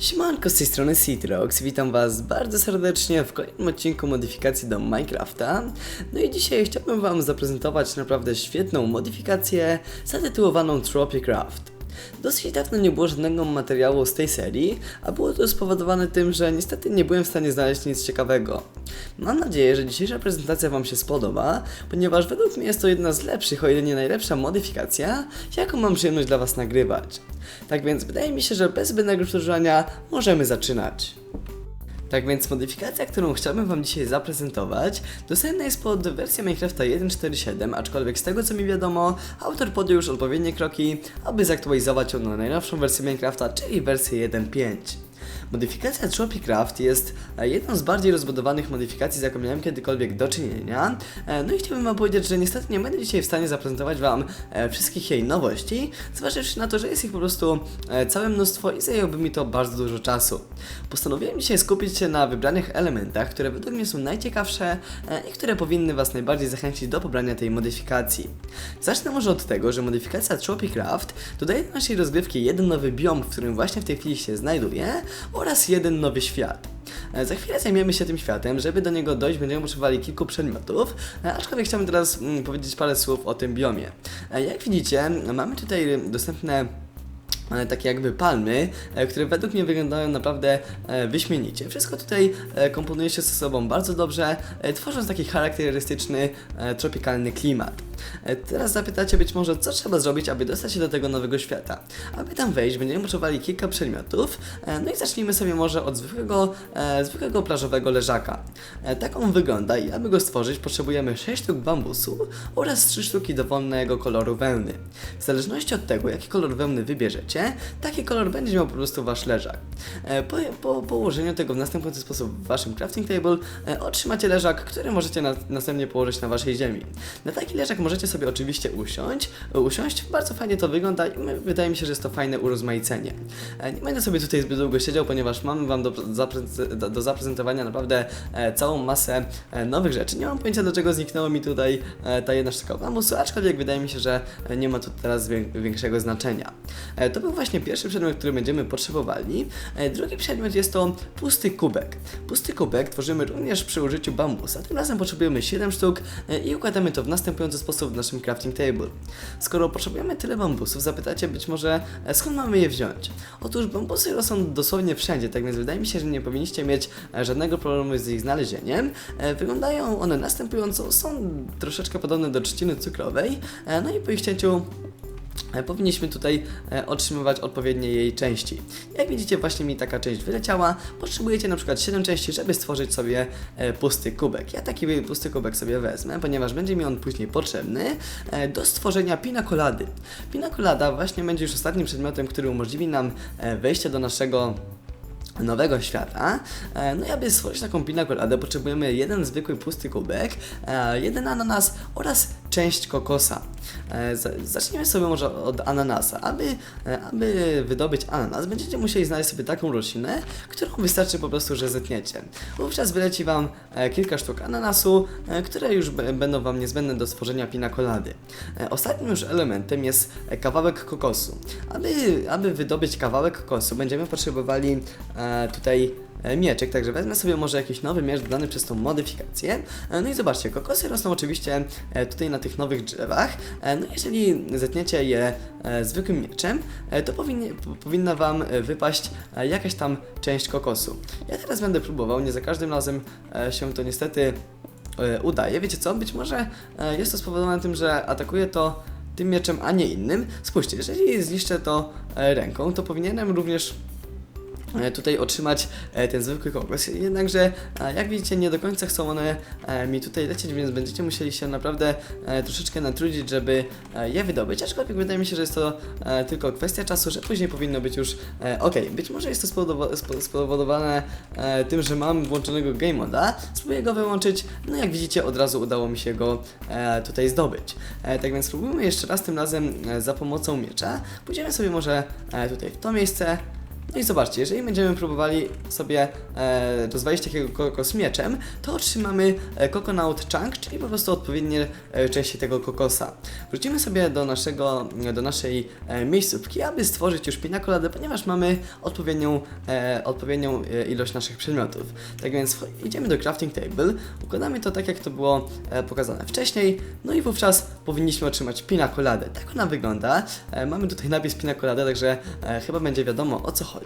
Siemanko, z tej strony Citrox, witam was bardzo serdecznie w kolejnym odcinku modyfikacji do Minecrafta. No i dzisiaj chciałbym wam zaprezentować naprawdę świetną modyfikację zatytułowaną Tropicraft. Dosyć dawno nie było żadnego materiału z tej serii, a było to spowodowane tym, że niestety nie byłem w stanie znaleźć nic ciekawego. Mam nadzieję, że dzisiejsza prezentacja Wam się spodoba, ponieważ według mnie jest to jedna z lepszych, o ile nie najlepsza modyfikacja, jaką mam przyjemność dla Was nagrywać. Tak więc wydaje mi się, że bez zbędnego przedłużania możemy zaczynać. Tak więc modyfikacja, którą chciałbym Wam dzisiaj zaprezentować, dostępna jest pod wersją Minecrafta 1.4.7, aczkolwiek z tego co mi wiadomo, autor podjął już odpowiednie kroki, aby zaktualizować ją na najnowszą wersję Minecrafta, czyli wersję 1.5. Modyfikacja Tropicraft jest e, jedną z bardziej rozbudowanych modyfikacji, z jaką miałem kiedykolwiek do czynienia. E, No i chciałbym Wam powiedzieć, że niestety nie będę dzisiaj w stanie zaprezentować Wam e, wszystkich jej nowości, zważywszy na to, że jest ich po prostu całe mnóstwo i zajęłoby mi to bardzo dużo czasu. Postanowiłem dzisiaj skupić się na wybranych elementach, które według mnie są najciekawsze i które powinny Was najbardziej zachęcić do pobrania tej modyfikacji. Zacznę może od tego, że modyfikacja Tropicraft dodaje do naszej rozgrywki jeden nowy biom, w którym właśnie w tej chwili się znajduje, oraz jeden nowy świat. E, Za chwilę zajmiemy się tym światem. Żeby do niego dojść, będziemy potrzebowali kilku przedmiotów, e, aczkolwiek chciałbym teraz mm, powiedzieć parę słów o tym biomie. E, Jak widzicie, mamy tutaj dostępne takie jakby palmy, które według mnie wyglądają naprawdę wyśmienicie. Wszystko tutaj komponuje się ze sobą bardzo dobrze, tworząc taki charakterystyczny tropikalny klimat. E, Teraz zapytacie być może, co trzeba zrobić, aby dostać się do tego nowego świata. Aby tam wejść, będziemy potrzebowali kilka przedmiotów, e, no i zacznijmy sobie może od zwykłego, e, zwykłego plażowego leżaka. Tak on wygląda i aby go stworzyć, potrzebujemy 6 sztuk bambusu oraz 3 sztuki dowolnego koloru wełny. W zależności od tego, jaki kolor wełny wybierzecie, taki kolor będzie miał po prostu wasz leżak. Po, po położeniu tego w następujący sposób w waszym crafting table otrzymacie leżak, który możecie na, następnie położyć na waszej ziemi. Na taki leżak możecie sobie oczywiście usiąść, usiąść, bardzo fajnie to wygląda i wydaje mi się, że jest to fajne urozmaicenie. E, Nie będę sobie tutaj zbyt długo siedział, ponieważ mamy wam do, do, zaprezentowania naprawdę e, całą masę e, nowych rzeczy. Nie mam pojęcia, dlaczego zniknęło mi tutaj ta jedna sztuka bambusu, aczkolwiek wydaje mi się, że nie ma tu teraz wię- większego znaczenia. To był właśnie pierwszy przedmiot, który będziemy potrzebowali. Drugi przedmiot jest to pusty kubek. Pusty kubek tworzymy również przy użyciu bambusa. Tym razem potrzebujemy 7 sztuk i układamy to w następujący sposób w naszym crafting table. Skoro potrzebujemy tyle bambusów, zapytacie być może e, skąd mamy je wziąć? Otóż bambusy rosną dosłownie wszędzie, tak więc wydaje mi się, że nie powinniście mieć e, żadnego problemu z ich znalezieniem. E, Wyglądają one następująco, są troszeczkę podobne do trzciny cukrowej, no i po ich cięciu powinniśmy tutaj e, otrzymywać odpowiednie jej części. Jak widzicie, właśnie mi taka część wyleciała. Potrzebujecie na przykład 7 części, żeby stworzyć sobie e, pusty kubek. Ja taki pusty kubek sobie wezmę, ponieważ będzie mi on później potrzebny e, do stworzenia pinakolady. Pinakolada właśnie będzie już ostatnim przedmiotem, który umożliwi nam e, wejście do naszego nowego świata. E, No i aby stworzyć taką pinakoladę potrzebujemy jeden zwykły pusty kubek, e, jeden ananas oraz część kokosa. E, za- Zacznijmy sobie może od ananasa. Aby, e, aby wydobyć ananas będziecie musieli znaleźć sobie taką roślinę, którą wystarczy po prostu, że zetniecie. Wówczas wyleci Wam e, kilka sztuk ananasu, które już będą Wam niezbędne do stworzenia pinakolady. Ostatnim już elementem jest kawałek kokosu. Aby, aby wydobyć kawałek kokosu będziemy potrzebowali tutaj mieczek, także wezmę sobie może jakiś nowy miecz dodany przez tą modyfikację. E, No i zobaczcie, kokosy rosną oczywiście e, tutaj na tych nowych drzewach. E, No jeżeli zetniecie je e, zwykłym mieczem, e, to powinni, po- powinna Wam e, wypaść e, jakaś tam część kokosu. Ja teraz będę próbował, nie za każdym razem e, się to niestety e, udaje. Wiecie co? Być może e, jest to spowodowane tym, że atakuje to tym mieczem, a nie innym. Spójrzcie, jeżeli zniszczę to e, ręką, to powinienem również e, tutaj otrzymać e, ten zwykły kokos. Jednakże, e, jak widzicie, nie do końca chcą one e, mi tutaj lecieć, więc będziecie musieli się naprawdę e, troszeczkę natrudzić, żeby e, je wydobyć. Aczkolwiek wydaje mi się, że jest to e, tylko kwestia czasu, że później powinno być już e, ok. Być może jest to spowodowa- spo- spowodowane e, tym, że mam włączonego game moda. Spróbuję go wyłączyć. No jak widzicie, od razu udało mi się go e, tutaj zdobyć. E, tak więc spróbujmy jeszcze raz tym razem e, za pomocą miecza. Pójdziemy sobie może e, tutaj w to miejsce. No i zobaczcie, jeżeli będziemy próbowali sobie e, rozwalić takiego kokos mieczem, to otrzymamy e, coconut chunk, czyli po prostu odpowiednie e, części tego kokosa. Wrócimy sobie do, naszego, do naszej e, miejscówki, aby stworzyć już pina coladę, ponieważ mamy odpowiednią, e, odpowiednią e, ilość naszych przedmiotów. Tak więc idziemy do crafting table, układamy to tak jak to było e, pokazane wcześniej, no i wówczas powinniśmy otrzymać pina coladę. Tak ona wygląda. E, mamy tutaj napis pina colada, także e, chyba będzie wiadomo o co chodzi.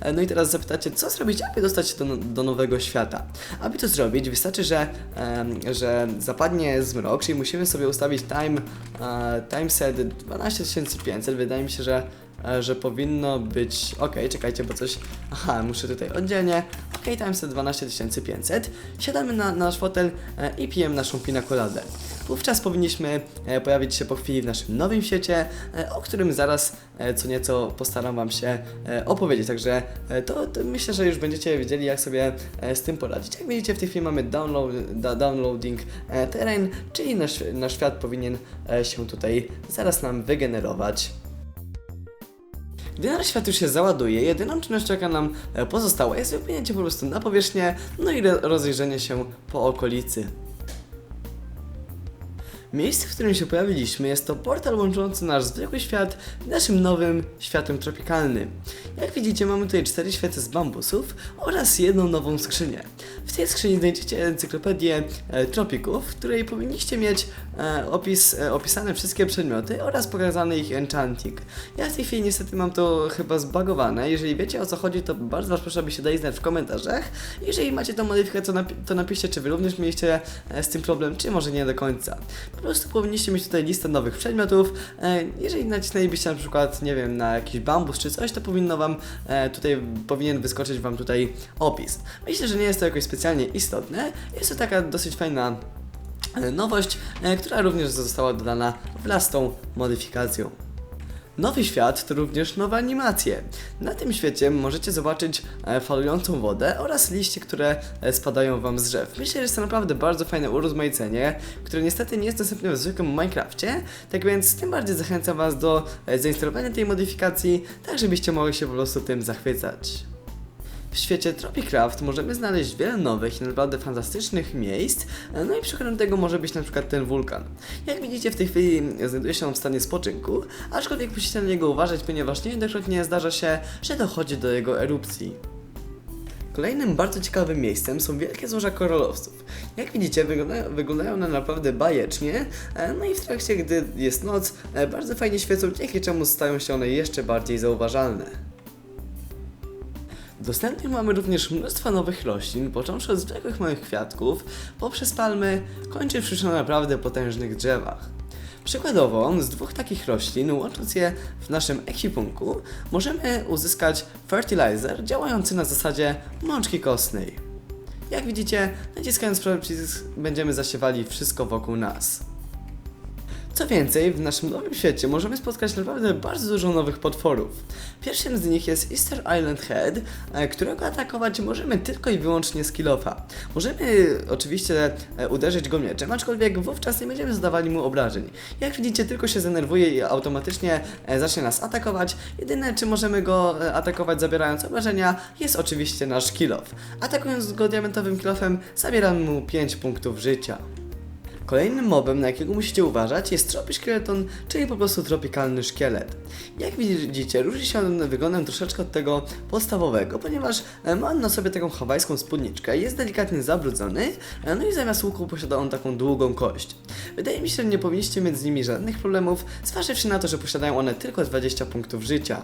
E, no i teraz zapytacie, co zrobić, aby dostać się do, do nowego świata. Aby to zrobić, wystarczy, że, że zapadnie zmrok, czyli musimy sobie ustawić time, e, time set 12500. Wydaje mi się, że e, że powinno być. Ok, czekajcie, bo coś. Aha, muszę tutaj oddzielnie. Ok, timeset 12500. Siadamy na, na nasz fotel i pijemy naszą pina coladę. Wówczas powinniśmy e, pojawić się po chwili w naszym nowym świecie, e, o którym zaraz e, co nieco postaram Wam się opowiedzieć. Także to, to myślę, że już będziecie wiedzieli, jak sobie z tym poradzić. Jak widzicie, w tej chwili mamy download, downloading terrain, czyli nasz, nasz świat powinien się tutaj zaraz nam wygenerować. Gdy nasz świat już się załaduje, jedyną czynnością, jaka nam pozostała jest wypłynięcie po prostu na powierzchnię, no i ro- rozejrzenie się po okolicy. Miejsce, w którym się pojawiliśmy, jest to portal łączący nasz zwykły świat z naszym nowym światem tropikalnym. Jak widzicie, mamy tutaj cztery świece z bambusów oraz jedną nową skrzynię. W tej skrzyni znajdziecie encyklopedię e, tropików, w której powinniście mieć e, opis, e, opisane wszystkie przedmioty oraz pokazany ich enchanting. Ja w tej chwili niestety mam to chyba zbagowane. Jeżeli wiecie o co chodzi, to bardzo Was proszę, aby się dali znać w komentarzach. Jeżeli macie tą modyfikację, to napi- to napiszcie, czy Wy również mieliście e, z tym problem, czy może nie do końca. Po prostu powinniście mieć tutaj listę nowych przedmiotów. E, Jeżeli nacisnęlibyście na przykład, nie wiem, na jakiś bambus czy coś, to powinno Wam e, tutaj, powinien wyskoczyć Wam tutaj opis. Myślę, że nie jest to jakoś specjalnie istotne. Jest to taka dosyć fajna e, nowość, która również została dodana wraz z tą modyfikacją. Nowy świat to również nowe animacje. Na tym świecie możecie zobaczyć e, falującą wodę oraz liście, które e, spadają wam z drzew. Myślę, że jest to naprawdę bardzo fajne urozmaicenie, które niestety nie jest dostępne w zwykłym Minecrafcie, tak więc tym bardziej zachęcam was do e, zainstalowania tej modyfikacji, tak żebyście mogli się po prostu tym zachwycać. W świecie Tropicraft możemy znaleźć wiele nowych i naprawdę fantastycznych miejsc, no i przykładem tego może być na przykład ten wulkan. Jak widzicie w tej chwili znajduje się on w stanie spoczynku, aczkolwiek musicie na niego uważać, ponieważ niejednokrotnie zdarza się, że dochodzi do jego erupcji. Kolejnym bardzo ciekawym miejscem są wielkie złoża koralowców. Jak widzicie, wyglądają, wyglądają one naprawdę bajecznie, e, no i w trakcie, gdy jest noc, e, bardzo fajnie świecą, dzięki czemu stają się one jeszcze bardziej zauważalne. Dostępnych mamy również mnóstwo nowych roślin, począwszy od zwykłych małych kwiatków, poprzez palmy, kończywszy na naprawdę potężnych drzewach. Przykładowo, z dwóch takich roślin, łącząc je w naszym ekwipunku, możemy uzyskać fertilizer działający na zasadzie mączki kostnej. Jak widzicie, naciskając przycisk będziemy zasiewali wszystko wokół nas. Co więcej, w naszym nowym świecie możemy spotkać naprawdę bardzo dużo nowych potworów. Pierwszym z nich jest Easter Island Head, e, którego atakować możemy tylko i wyłącznie z kilofa. Możemy oczywiście e, uderzyć go mieczem, aczkolwiek wówczas nie będziemy zadawali mu obrażeń. Jak widzicie, tylko się zdenerwuje i automatycznie e, zacznie nas atakować. Jedyne, czy możemy go e, atakować zabierając obrażenia, jest oczywiście nasz kilof. Atakując go diamentowym kilofem, zabieramy mu 5 punktów życia. Kolejnym mobem, na jakiego musicie uważać, jest Skeleton, czyli po prostu tropikalny szkielet. Jak widzicie, różni się on wyglądem troszeczkę od tego podstawowego, ponieważ e, ma on na sobie taką hawajską spódniczkę, jest delikatnie zabrudzony, e, no i zamiast łuku posiada on taką długą kość. Wydaje mi się, że nie powinniście mieć z nimi żadnych problemów, zważywszy na to, że posiadają one tylko 20 punktów życia.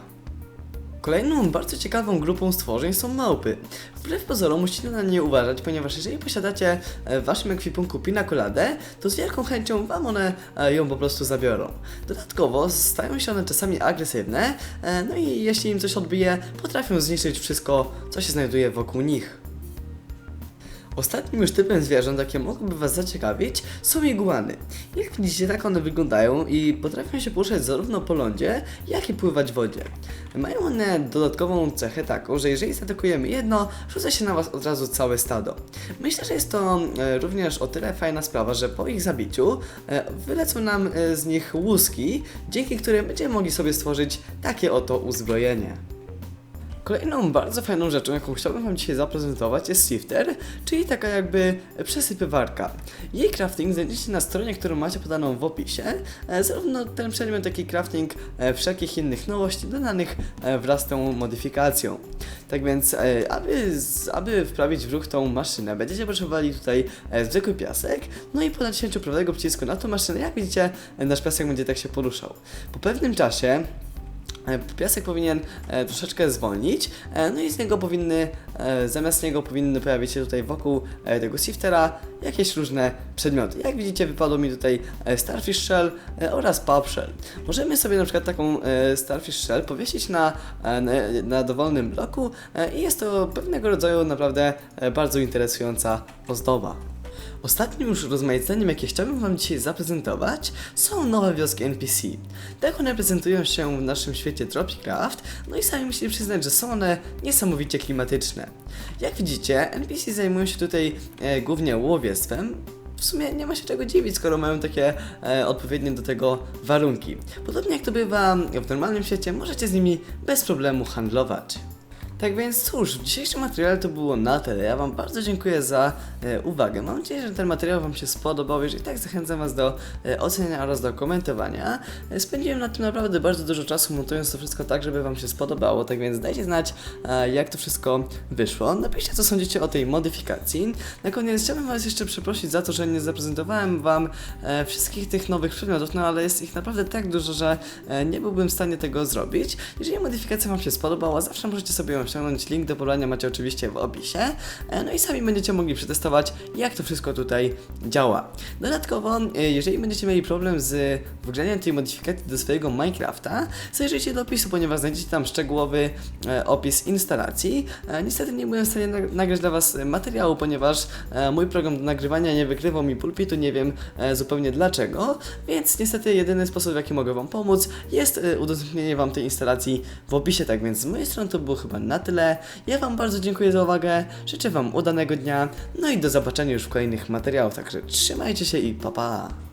Kolejną bardzo ciekawą grupą stworzeń są małpy. Wbrew pozorom musicie na nie uważać, ponieważ jeżeli posiadacie e, w waszym ekwipunku pina coladę, to z wielką chęcią wam one e, ją po prostu zabiorą. Dodatkowo stają się one czasami agresywne, e, no i jeśli im coś odbije, potrafią zniszczyć wszystko, co się znajduje wokół nich. Ostatnim już typem zwierząt, jakie mogłyby Was zaciekawić, są iguany. Jak widzicie, tak one wyglądają i potrafią się poruszać zarówno po lądzie, jak i pływać w wodzie. Mają one dodatkową cechę taką, że jeżeli zaatakujemy jedno, rzuca się na Was od razu całe stado. Myślę, że jest to e, również o tyle fajna sprawa, że po ich zabiciu e, wylecą nam e, z nich łuski, dzięki którym będziemy mogli sobie stworzyć takie oto uzbrojenie. Kolejną bardzo fajną rzeczą, jaką chciałbym Wam dzisiaj zaprezentować jest Sifter, czyli taka jakby przesypywarka. Jej crafting znajdziecie na stronie, którą macie podaną w opisie. E, Zarówno ten przedmiot, jak i crafting e, wszelkich innych nowości dodanych e, wraz z tą modyfikacją. Tak więc, aby, aby wprawić w ruch tą maszynę, będziecie potrzebowali tutaj zwykły piasek, no i po naciśnięciu prawego przycisku na tą maszynę, jak widzicie, nasz piasek będzie tak się poruszał. Po pewnym czasie Piasek powinien e, troszeczkę zwolnić, e, no i z niego powinny, e, zamiast niego powinny pojawić się tutaj wokół e, tego shiftera jakieś różne przedmioty. Jak widzicie wypadło mi tutaj e, Starfish Shell e, oraz Pub Shell. Możemy sobie na przykład taką e, Starfish Shell powiesić na, e, na, na dowolnym bloku e, i jest to pewnego rodzaju naprawdę e, bardzo interesująca ozdoba. Ostatnim już rozmaiceniem, jakie chciałbym Wam dzisiaj zaprezentować, są nowe wioski NPC. Tak one prezentują się w naszym świecie Tropicraft, no i sami musicie przyznać, że są one niesamowicie klimatyczne. Jak widzicie, NPC zajmują się tutaj e, głównie łowiectwem, w sumie nie ma się czego dziwić, skoro mają takie e, odpowiednie do tego warunki. Podobnie jak to bywa w normalnym świecie, możecie z nimi bez problemu handlować. Tak więc cóż, w dzisiejszym materiale to było na tyle. Ja Wam bardzo dziękuję za e, uwagę. Mam nadzieję, że ten materiał Wam się spodobał. Jeżeli tak, zachęcam Was do e, oceniania oraz do komentowania. E, spędziłem na tym naprawdę bardzo dużo czasu, montując to wszystko tak, żeby Wam się spodobało. Tak więc dajcie znać, e, jak to wszystko wyszło. Napiszcie, co sądzicie o tej modyfikacji. Na koniec chciałbym Was jeszcze przeprosić za to, że nie zaprezentowałem Wam e, wszystkich tych nowych przedmiotów, no ale jest ich naprawdę tak dużo, że e, nie byłbym w stanie tego zrobić. Jeżeli modyfikacja Wam się spodobała, zawsze możecie sobie ją ściągnąć. Link do pobrania macie oczywiście w opisie. E, No i sami będziecie mogli przetestować, jak to wszystko tutaj działa. Dodatkowo, e, jeżeli będziecie mieli problem z wgrzaniem tej modyfikacji do swojego Minecrafta, zajrzyjcie do opisu, ponieważ znajdziecie tam szczegółowy e, opis instalacji. Niestety nie byłem w stanie nag- nagrać dla Was materiału, ponieważ mój program do nagrywania nie wykrywał mi pulpitu, nie wiem zupełnie dlaczego, więc niestety jedyny sposób, w jaki mogę Wam pomóc, jest udostępnienie Wam tej instalacji w opisie. Tak więc z mojej strony to było chyba na tyle. Ja Wam bardzo dziękuję za uwagę, życzę Wam udanego dnia, no i do zobaczenia już w kolejnych materiałach, także trzymajcie się i pa pa!